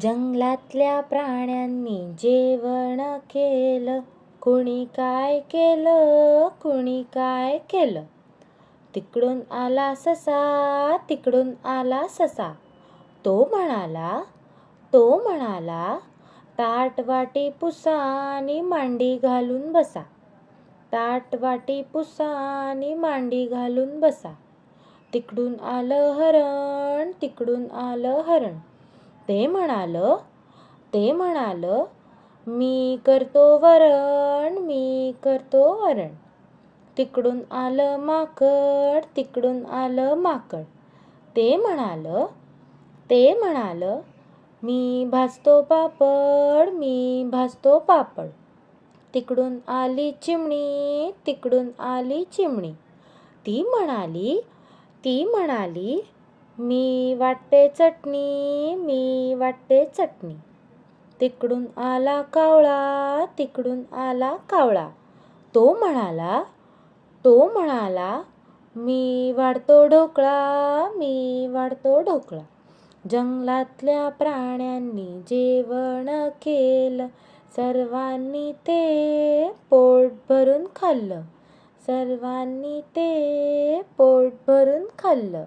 जंगलातल्या प्राण्यांनी जेवण केलं. कुणी काय केलं? कुणी काय केलं? तिकडून आला ससा तिकडून आला ससा. तो म्हणाला तो म्हणाला ताट वाटी पुसा आणि मांडी घालून बसा. ताट वाटी पुसा आणि मांडी घालून बसा. तिकडून आलं हरण तिकडून आलं हरण. ते म्हणालं ते म्हणालं मी करतो वरण मी करतो वरण तिकडून आलं माकड तिकडून आलं माकड. ते म्हणालं ते म्हणालं मी भाजतो पापड मी भाजतो पापड. तिकडून आली चिमणी तिकडून आली चिमणी. ती म्हणाली ती म्हणाली मी वाटते चटणी मी वाटते चटणी. तिकडून आला कावळा तिकडून आला कावळा. तो म्हणाला तो म्हणाला मी वाढतो ढोकळा मी वाढतो ढोकळा. जंगलातल्या प्राण्यांनी जेवण केलं. सर्वांनी ते पोट भरून खाल्लं. सर्वांनी ते पोट भरून खाल्लं.